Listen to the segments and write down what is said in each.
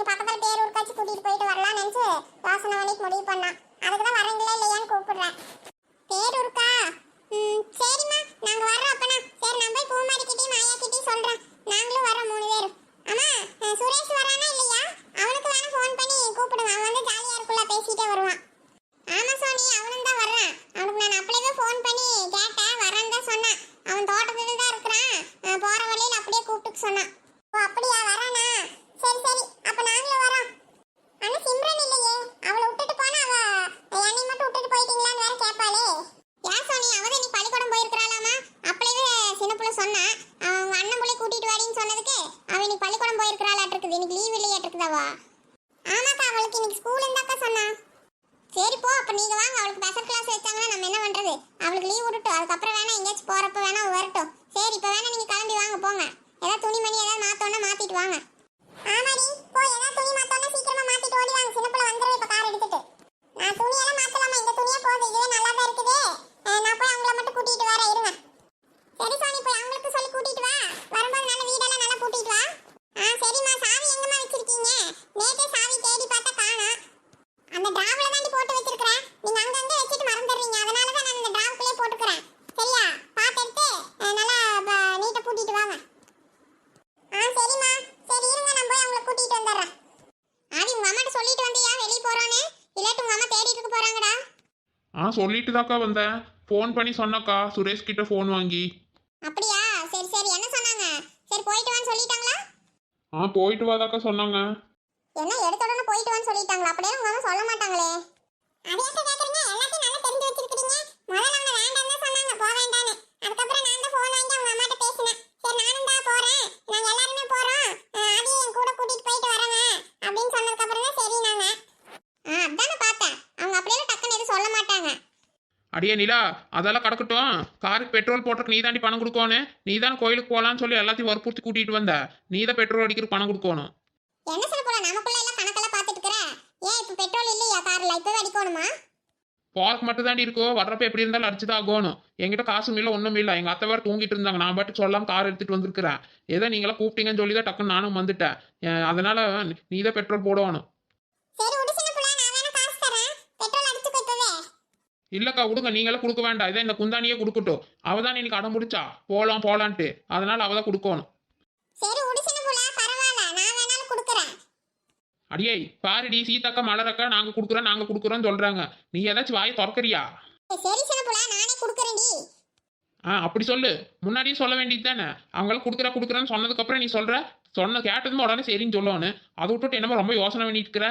சரி பக்கத்துல பேர் பேரூருக்காச்சும் கூட்டிட்டு போயிட்டு வரலாம் நினைச்சு யோசனை பண்ணிட்டு முடிவு பண்ணான் அதுக்கு தான் வரீங்களா இல்லையான்னு கூப்பிடுறேன். பேரூருக்கா ம் சரிம்மா. நாங்க வர்றோம் அப்பனா. சரி நான் போய் பூமாரிக்கிட்டையும் மாயாக்கிட்டையும் சொல்றேன். நாங்களும் வரோம் மூணு பேரும். அம்மா சுரேஷ் வரானா இல்லையா? அவனுக்கு வேணா ஃபோன் பண்ணி கூப்பிடுங்க. அவன் வந்து ஜாலியா இருக்குள்ள பேசிட்டே வருவான் ஆமா சோனி அவனும் தான் வர்றான் அவனுக்கு நான் அப்படியே ஃபோன் பண்ணி கேட்டேன் வரேன்னு தான் சொன்னான் அவன் தோட்டத்துல தான் இருக்கிறான் அஹ், போற வழியில அப்படியே கூப்பிட்டு சொன்னான் ஓ அப்படியா வரானா சரி சரி அப்ப நாங்களும் வரோம் ஆனா சிம்ரன் இல்லையே அவளை விட்டுட்டு போனா அவ என்னை மட்டும் விட்டுட்டு போயிட்டீங்களான்னு வேற கேட்பாளே ஏன் சோனி அவதான் நீ பள்ளிக்கூடம் போயிருக்கிறாளாமா அப்படியே சின்ன புள்ள சொன்னா அவங்க அண்ணன் புள்ளை கூட்டிட்டு வாடின்னு சொன்னதுக்கு அவ இன்னைக்கு பள்ளிக்கூடம் போயிருக்கிறாளாட்டு இருக்குது இன்னைக்கு லீவ் இல்லையாட்டு இருக்குதாவா ஆமாக்கா அவளுக்கு இன்னைக்கு ஸ்கூல் இருந்தாக்கா சொன்னா சரி போ அப்ப நீங்க வாங்க அவளுக்கு ஸ்பெஷல் கிளாஸ் வச்சாங்கன்னா நம்ம என்ன பண்றது அவளுக்கு லீவ் விட்டுட்டு அதுக்கப்புறம் வேணா எங்கேயாச்சும் போறப்ப வேணா அவ வரட்டும் சரி இப்ப வேணா நீங்க கிளம்பி வாங்க போங்க ஏதாவது துணிமணி ஏதாவது மாத்தோன்னா மாத்திட்டு வாங்க ஆமாடி போ ஏதாவது துணி மாத்தோன்னா சீக்கிரமா மாத்திட்டு ஓடி வாங்க சின்ன பிள்ளை வந்துரும் இப்ப கார் எடுத்துட்டு நான் துணியெல்லாம் மாத்தலாமா இந்த துணியே போதும் இதுவே நல்லா தான் இருக்குது அஹ் நான் போய் அவங்கள மட்டும் கூட்டிட்டு வரேன் இருங்க சரி சோனி போய் அவங்களுக்கு சொல்லி கூட்டிட்டு வா வரும்போது நல்ல வீடெல்லாம் நல்லா கூட்டிட்டு வா ஆ சரிம்மா சாவி எங்கம்மா வச்சிருக்கீங்க நேத்தே சாவி தேடி பார்த்தா காணோம் அந்த டிராவ்ல தாண்டி போட்டு வச்சிருக்கிறேன் நீங்க அங்கங்க வச்சுட்டு மறந்துடுறீங்க அதனால தான் நான் இந்த டிராவுக்குள்ளே போட்டுக்கிறேன் சரியா பார்த்து எடுத்து அஹ், நல்லா ப- நீட்டா கூட்டிட்டு வாங்க ஆ சரிம்மா சரி இருங்க நான் போய் அவங்கள கூட்டிட்டு வந்துடுறேன் ஆதி உங்க அம்மாட்ட சொல்லிட்டு வந்தியா வெளிய போறோன்னு இல்லாட்டி உங்க அம்மா தேடிட்டு இருக்க போறாங்கடா ஆ சொல்லிட்டு தாக்கா வந்தேன். ஃபோன் பண்ணி சொன்னக்கா. சுரேஷ் கிட்ட ஃபோன் வாங்கி. அப்படியா? சரி சரி. என்ன சொன்னாங்க? சரி போயிட்டு வான்னு சொல்லிட்டாங்களா? ஆ போயிட்டு வாதாக்கா சொன்னாங்க. என்ன எடுத்த உடனே போயிட்டு வான்னு சொல்லிட்டாங்களா? அப்படியே உங்க அம்மா சொல்ல மாட்டாங்களே. அது ஏத்த கேக்குறீங்க எல்லாத்தையும் நல்லா தெரிஞ்சு வச்சிருக்கீங்க முதல்ல அவங்க வேண்டாம்னு தான் சொன்னாங்க போக வேண்டாம்னு அதுக்கப்புறம் நான் தான் ஃபோன் வாங்கி அவங்க அம்மாட்ட பேசினேன் சரி நானும் தான் போறேன் நாங்க எல்லாருமே போறோம் அஹ் ஆதி என் கூட கூட்டிட்டு போயிட்டு வரேங்க அப்படின்னு சொன்னதுக்கு அப்புறம் தான் சரி நாங்க ஆ அதானே பார்த்தேன் அவங்க அப்படியே டக்குன்னு எதுவும் சொல்ல மாட்டாங்க அடியே நிலா அதெல்லாம் கிடக்கட்டும். காருக்கு பெட்ரோல் போட்டுருக்கு நீ தாண்டி பணம் கொடுக்கணும் நீ தான் கோயிலுக்கு போகலான்னு சொல்லி எல்லாத்தையும் வற்புறுத்தி கூட்டிகிட்டு வந்த. நீ தான் பெட்ரோல் அடிக்கிறதுக்கு பணம் கொடுக்கணும் என்ன சொல்ல போல நமக்குள்ள எல்லாம் கணக்கெல்லாம் பார்த்துட்டு இருக்கிற? ஏன் இப்போ பெட்ரோல் இல்லையா கார்ல? இப்பவே அடிக்கணுமா? போறக்கு மட்டும் தாண்டி இருக்கோ. வர்றப்ப எப்படி இருந்தாலும் அடிச்சுதான் ஆகணும் என்கிட்ட காசும் இல்லை ஒன்றும் இல்லை. எங்கள் அத்தை வேறு தூங்கிட்டு இருந்தாங்க. நான் பாட்டு சொல்லாம கார் எடுத்துட்டு வந்திருக்கிறேன். ஏதோ நீங்களாம் கூப்பிட்டீங்கன்னு சொல்லி தான் டக்குன்னு நானும் வந்துட்டேன். அதனால நீ தான் பெட்ரோல் போடணும் சரி விடு சின்ன புள்ள நான் வேணா காசு தரேன் பெட்ரோல் அடிச்சுக்கோ இப்பவே இல்லக்கா கொடுங்க நீங்களே கொடுக்க வேண்டாம். இதை இந்த குந்தானியே கொடுக்கட்டும். அவ தான் இன்னைக்கு அடம் முடிச்சா போகலாம் போகலான்ட்டு அதனால அவ தான் கொடுக்கணும் அடியே பாருடி சீதாக்கா மலரக்கா நாங்கள் கொடுக்குறோம் நாங்கள் கொடுக்குறோன்னு சொல்கிறாங்க நீ ஏதாச்சும் வாயை திறக்கறியா? ஆ அப்படி சொல்லு. முன்னாடியே சொல்ல வேண்டியது தானே? அவங்களாம் கொடுக்குற கொடுக்குறேன்னு சொன்னதுக்கப்புறம் நீ சொல்கிற சொன்ன கேட்டதுமே உடனே சரின்னு சொல்லணும். அதை விட்டுட்டு என்னமோ ரொம்ப யோசனை பண்ணிட்டு இருக்கிற?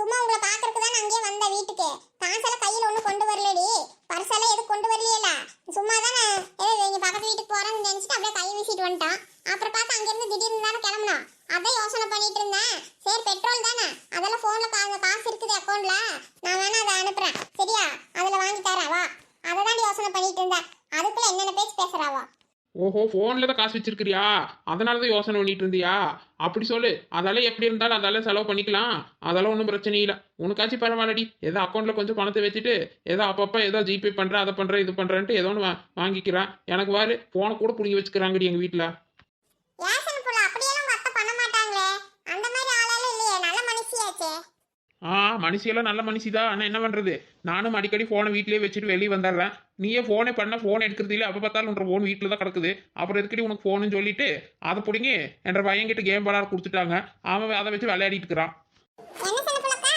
சும்மா உங்களை பாக்குறதுக்கு தான் அங்கேயே வந்த வீட்டுக்கு. காசெல்லாம் கையில் ஒன்றும் கொண்டு வரலடி. பர்செல்லாம் எதுவும் கொண்டு வரலையில. சும்மா தான். ஏதோ எங்கள் பக்கத்து வீட்டுக்கு போகிறேன்னு நினச்சிட்டு அப்படியே கை வீசிட்டு வந்துட்டான் அப்புறம் பார்த்து அங்கேருந்து திடீர்னு தானே கிளம்புனான் அதான் யோசனை பண்ணிட்டு இருந்தேன். சரி பெட்ரோல் தானே. அதெல்லாம் ஃபோனில் கா காசு இருக்குது அக்கௌண்ட்டில் நான் வேணால் அதை அனுப்புகிறேன் சரியா? அதில் வாங்கி தரேன். வா. ஓஹோ ஃபோனில் தான் காசு வச்சிருக்கிறியா? அதனால தான் யோசனை பண்ணிட்டு இருந்தியா? அப்படி சொல்லு. அதெல்லாம் எப்படி இருந்தாலும் அதெல்லாம் செலவு பண்ணிக்கலாம். அதெல்லாம் ஒன்றும் பிரச்சனை இல்லை. உனக்காச்சும் பரவாயில்லடி. ஏதோ அக்கௌண்ட்டில் கொஞ்சம் பணத்தை வச்சுட்டு ஏதோ அப்பப்போ ஏதோ ஜிபே பண்ணுறேன் அதை பண்ணுறேன் இது பண்ணுறேன்ட்டு ஏதோ ஒன்று வாங்கிக்கிறேன். எனக்கு வாரு ஃபோனை கூட பிடிங்கி வச்சுக்கிறாங்கடி எங்கள் வீட்டில் ஏசன் புள்ள அப்படியெல்லாம் உங்க அத்தை பண்ண மாட்டாங்களே அந்த மாதிரி ஆளாலும் இல்லையே நல்ல மனுஷியாச்சே ஆ மனுஷியெல்லாம் நல்ல மனுஷிதான். ஆனால் என்ன பண்ணுறது நானும் அடிக்கடி ஃபோனை வீட்டிலேயே வச்சுட்டு வெளியே வந்துடுறேன். நீயே ஃபோனே பண்ண ஃபோன் எடுக்கிறது இல்லை. அப்போ பார்த்தாலும் உன்ற ஃபோன் வீட்டில் தான் கிடக்குது. அப்புறம் எதுக்கடி உனக்கு ஃபோனுன்னு சொல்லிட்டு அதை பிடிங்கி என்ற பையன்கிட்ட கேம் விளாட கொடுத்துட்டாங்க. அவன் அதை வச்சு விளையாடிட்டு இருக்கிறான் என்ன சின்ன புள்ளக்கா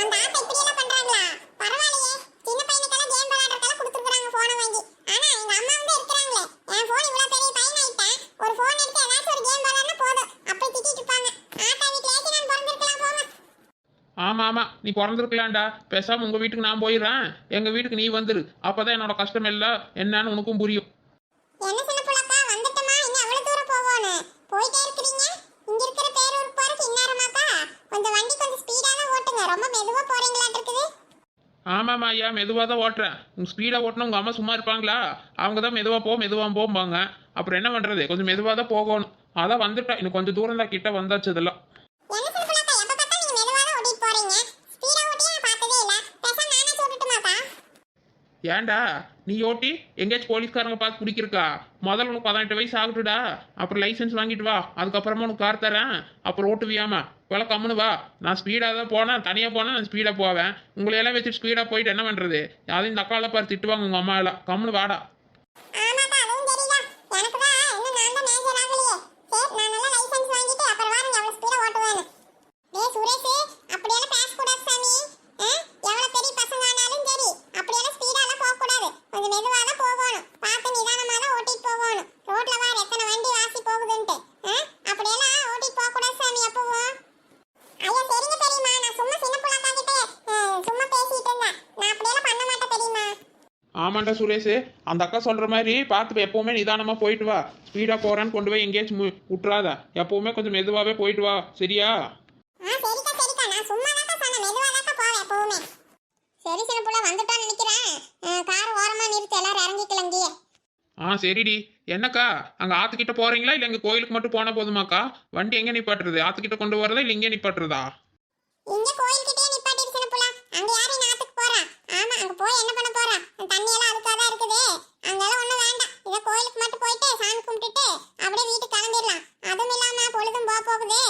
அந்த ஆட்டை இப்படி எல்லாம் பண்றாங்களா பரவாயில்லையே சின்ன பையனுக்கெல்லாம் கேம் விளையாடுறதுக்கெல்லாம் கொடுத்துருக்காங்க போனை வாங்கி ஆனா எங்க அம்மா வந்து இருக்கிறாங்களே என் போன் இவ்வளவு பெரிய பையன் ஆயிட்டேன் ஒரு போன் எடுத்து ஏதாச்சும் ஒரு கேம் விளையாடுனா போதும் அப்படி திட்டிட்டு இருப்பாங்க ஆட்டா வீட்டுல ஏற்றி நான் பிறந்திருக்கலாம் போமா ஆமாம் ஆமாம் நீ பிறந்திருக்கலாம்டா. பேசாமல் உங்கள் வீட்டுக்கு நான் போயிடுறேன். எங்கள் வீட்டுக்கு நீ வந்துரு. அப்போ தான் என்னோட கஷ்டம் எல்லாம் என்னன்னு உனக்கும் புரியும். ஆமாம்மா ஐயா மெதுவாக தான் ஓட்டுறேன். உங்கள் ஸ்பீடாக ஓட்டினா உங்கள் அம்மா சும்மா இருப்பாங்களா? அவங்க தான் மெதுவாக போ மெதுவாக போம்பாங்க. அப்புறம் என்ன பண்ணுறது கொஞ்சம் மெதுவாக தான் போகணும். அதான் வந்துட்டேன் இன்னும் கொஞ்சம் தூரம் தான் கிட்ட வந்தாச்சு இதெல்லாம். ஏன்டா? நீ ஓட்டி எங்கேயாச்சும் போலீஸ்காரங்க பார்த்து பிடிக்கிருக்கா முதல்ல உனக்கு பதினெட்டு வயசு ஆகட்டுடா அப்புறம் லைசன்ஸ் வாங்கிட்டு வா. அதுக்கப்புறமா உனக்கு கார் தரேன். அப்புறம் ஓட்டுவியாமா? வேலை கம்முன்னு வா. நான் ஸ்பீடாக தான் போனேன். தனியாக போனால் நான் ஸ்பீடாக போவேன். உங்களையெல்லாம் வச்சுட்டு ஸ்பீடாக போயிட்டு என்ன பண்ணுறது அதையும் இந்த அக்காவில் பாரு திட்டுவாங்க உங்கள் அம்மாவெல்லாம் கம்முனு கம்முன்னு வாடா ஆமாக்கா அதுவும் தெரியுதா எனக்கு தான் இன்னும் நான் தான் மேஜர் ஆகலையே சரி நான் நல்லா லைசென்ஸ் வாங்கிட்டு அப்புறம் வாருங்க எவ்வளவு ஸ்பீடா ஓட்டுவேன்னு டேய் சுரேஷ் அப்படியெல்லாம் பேசக்கூடாது சாமி ஆ? எவ்வளவு பெரிய பசங்க ஆனாலும் சரி அப்படியெல்லாம் ஸ்பீடாலாம் போகக்கூடாது கொஞ்சம் மெதுவா தான் போகணும். பார்த்து நிதானமா தான் ஓட்டிட்டு போகணும். ரோட்ல வார் எத்தனை வண்டி வாசி போகுதுன்ட்டு. ஆ? அப்படியெல்லாம் ஓட்டிட்டு போகக்கூடாது சாமி எப்பவும் ஐயா சரிங்க தெரியுமா நான் சும்மா சின்ன பிள்ளைக்கா கிட்ட சும்மா பேசிட்டு இருந்தேன். நான் அப்படியெல்லாம் பண்ண மாட்டேன் தெரியுமா ஆமாண்டா சுரேஷ். அந்த அக்கா சொல்கிற மாதிரி பார்த்து எப்போவுமே நிதானமாக போயிட்டு வா. ஸ்பீடாக போகிறான்னு கொண்டு போய் எங்கேயாச்சும் மு- விட்றாத எப்போவுமே கொஞ்சம் மெதுவாகவே போயிட்டு வா. சரியா ஆ சரிக்கா சரிக்கா நான் சும்மா தான் சொன்னேன் மெதுவா தான் போவேன் எப்பவுமே சரி சின்ன புள்ள வந்துட்டோம்னு நினைக்கிறேன் கார் ஓரமா நிறுத்தி எல்லாரும் இறங்கிக்கலாம் இங்கேயே ஆ சரிடி. என்னக்கா? அங்கே ஆற்றுக்கிட்ட போகிறீங்களா இல்லை எங்கள் கோயிலுக்கு மட்டும் போனால் போதுமாக்கா? வண்டி எங்கே நிப்பாட்டுறது? ஆற்றுக்கிட்ட கொண்டு வரதா இல்லை இங்கே நிப்பாட்டுறதா? இங்க கோயில்கிட்டயே நிப்பாட்டிரு சின்ன புள்ள. அங்க யாரும் நாத்துக்கு போறா? ஆமா அங்க போய் என்ன பண்ண போறா? தண்ணி எல்லாம் அதுக்காக தான் இருக்குது. அங்கெல்லாம் ஒண்ணும் வேண்டாம். இத கோயிலுக்கு மட்டும் போயிட்டு சாமி கும்பிட்டுட்டு அப்படியே வீட்டுக்கு கிளம்பிடலாம். அதுவும் இல்லாம பொழுதும் போக போகுது.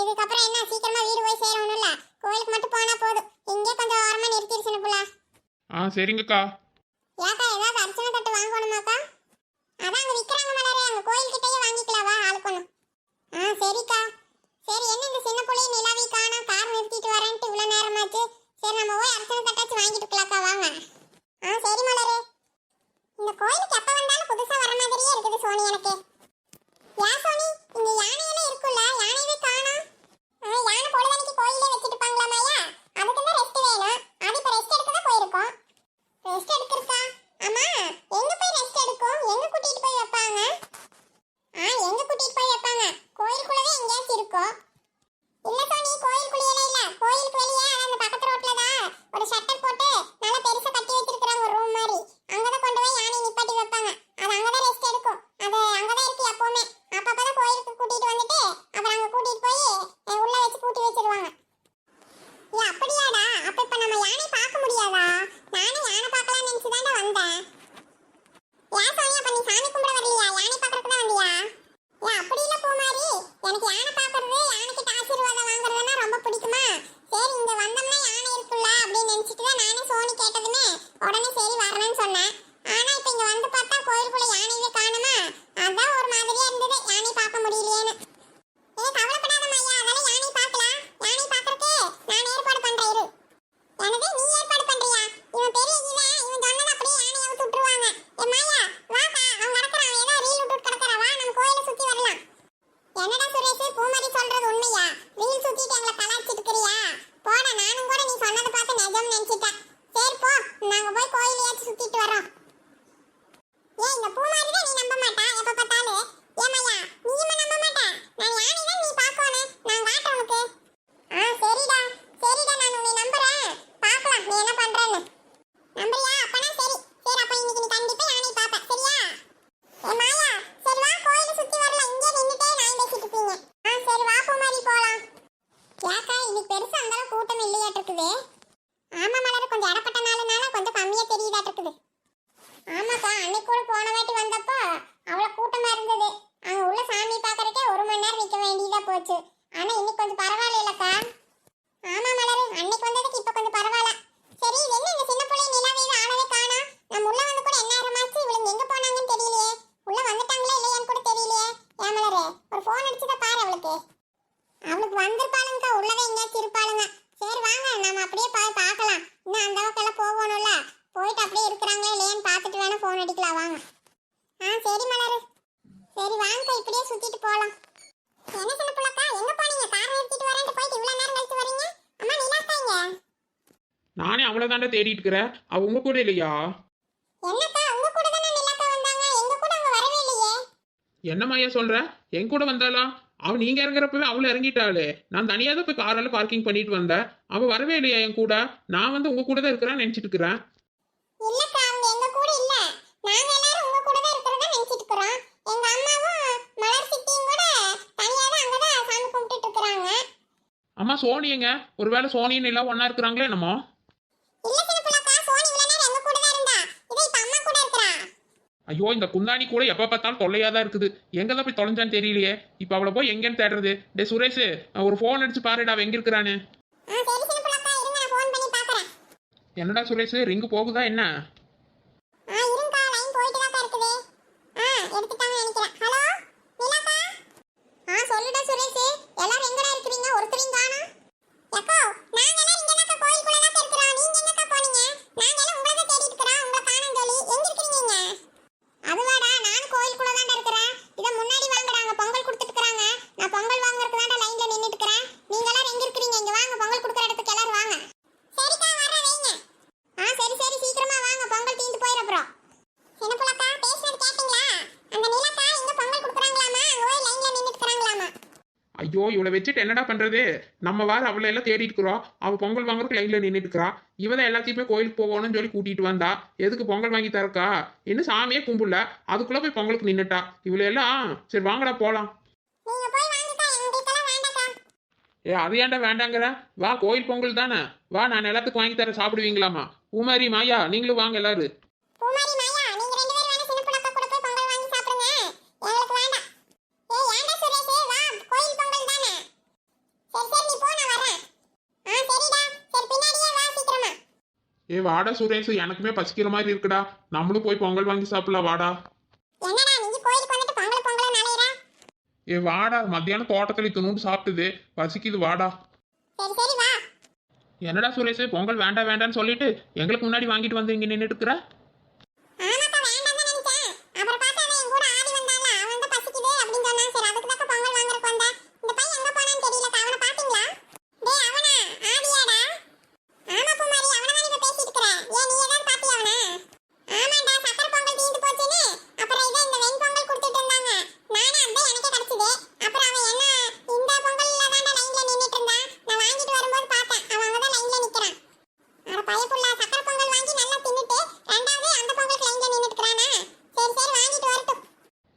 இதுக்கப்புறம் என்ன? சீக்கிரமா வீடு போய் சேரணும்ல கோயிலுக்கு மட்டும் போனா போதும். இங்கே கொஞ்சம் ஓரமா நிறுத்திரு சின்ன புள்ள. ஆ சரிங்கக்கா. ஏக்கா விக்கிறாங்க கோயில் கிட்டயே வாங்கிக்கலாம் வா ஆளுக்கு ஆ சரிக்கா. சரி என்ன இந்த சின்ன பிள்ளைய நிலாவி காணா கார் நிறுத்திட்டு வரேன்ட்டு இவ்வளவு நேரமாச்சு. சரி நம்ம போய் அர்ச்சனை தட்டாச்சு வாங்கிட்டு இருக்கலாக்கா வாங்க. ஆ சரி மலரே. இந்த கோயிலுக்கு எப்ப வந்தாலும் புதுசா வர மாதிரியே இருக்குது சோனி எனக்கு. யா சோனி? இங்க யானையெல்லாம் இருக்குல்ல யானையவே காணோம். போச்சு ஆனா இன்னைக்கு கொஞ்சம் பரவாயில்ல. அவளை தாண்டா தேடிட்டு இருக்கிற அவ உங்க கூட இல்லையா. என்னம்மா ஐயா சொல்ற? என் கூட வந்தாளா? அவன் நீங்க இறங்குறப்பவே அவளை இறங்கிட்டாளு. நான் தனியாக தான் போய் காரால பார்க்கிங் பண்ணிட்டு வந்தேன். அவன் வரவே இல்லையா என் கூட? நான் வந்து உங்க கூட தான் இருக்கிறான்னு நினைச்சிட்டு இருக்கிறேன் அம்மா சோனியங்க. ஒருவேளை சோனியன் எல்லாம் ஒன்னா இருக்கிறாங்களே என்னமோ? ஐயோ இந்த குந்தாணி கூட எப்போ பார்த்தாலும் தொல்லையாக தான் இருக்குது. எங்கே தான் போய் தொலைஞ்சான்னு தெரியலையே. இப்போ அவளை போய் எங்கேன்னு தேடுறது? டே சுரேஷ் ஒரு ஃபோன் அடிச்சு பாருடா அவன் எங்கே இருக்கிறான்னு. என்னடா சுரேஷ் ரிங்கு போகுதா என்ன? ஐயோ இவளை வச்சுட்டு என்னடா பண்றது? நம்ம வார அவளை எல்லாம் தேடி இருக்கிறோம். அவள் பொங்கல் வாங்குறதுக்கு லைன்ல நின்றுட்டு இருக்கிறா இவதான் எல்லாத்தையுமே கோயிலுக்கு போகணும்னு சொல்லி கூட்டிகிட்டு வந்தா. எதுக்கு பொங்கல் வாங்கி தரக்கா? இன்னும் சாமியே கும்பிடல. அதுக்குள்ளே போய் பொங்கலுக்கு நின்னுட்டா. இவளை எல்லாம் சரி வாங்கடா போகலாம் ஏ அது ஏன்டா வேண்டாங்கிற? வா கோயில் பொங்கல் தானே. வா நான் எல்லாத்துக்கும் வாங்கி தர சாப்பிடுவீங்களாமா உமாரி மாயா நீங்களும் வாங்க எல்லாரும். வாடா சுரேஷ் எனக்குமே பசிக்கிற மாதிரி இருக்குடா. நம்மளும் போய் பொங்கல் வாங்கி சாப்பிடலாம் வாடா. ஏ வாடா. மத்தியானம் தோட்டத்துல இத்தனோண்டு சாப்பிட்டுது. பசிக்குது வாடா. என்னடா சுரேஷ் பொங்கல் வேண்டாம் வேண்டாம்னு சொல்லிட்டு எங்களுக்கு முன்னாடி வாங்கிட்டு வந்து இங்க நின்றுட்டு இருக்கிற?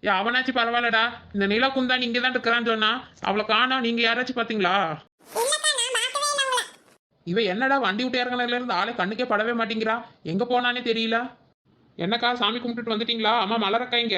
ஏ அவனாச்சும் பரவாயில்லடா. இந்த நிலா குந்தா நீங்க தான் இருக்கிறான்னு சொன்னா அவளை காணோம் நீங்க யாராச்சும் பாத்தீங்களா இவ என்னடா வண்டி விட்டு இறங்கினதுல இருந்து ஆளை கண்ணுக்கே படவே மாட்டேங்கிறா. எங்க போனானே தெரியல. என்னக்கா சாமி கும்பிட்டுட்டு வந்துட்டீங்களா? அம்மா மலரக்கா இங்க.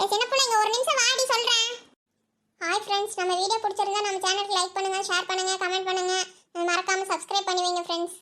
என் சின்ன பிள்ளைங்க ஒரு நிமிஷம் வாடி சொல்கிறேன் ஹாய் ஃப்ரெண்ட்ஸ் நம்ம வீடியோ பிடிச்சிருந்தா நம்ம சேனலுக்கு லைக் பண்ணுங்கள் ஷேர் பண்ணுங்கள் கமெண்ட் பண்ணுங்கள் மறக்காமல் சப்ஸ்கிரைப் பண்ணி வைங்க ஃப்ரெண்ட்ஸ்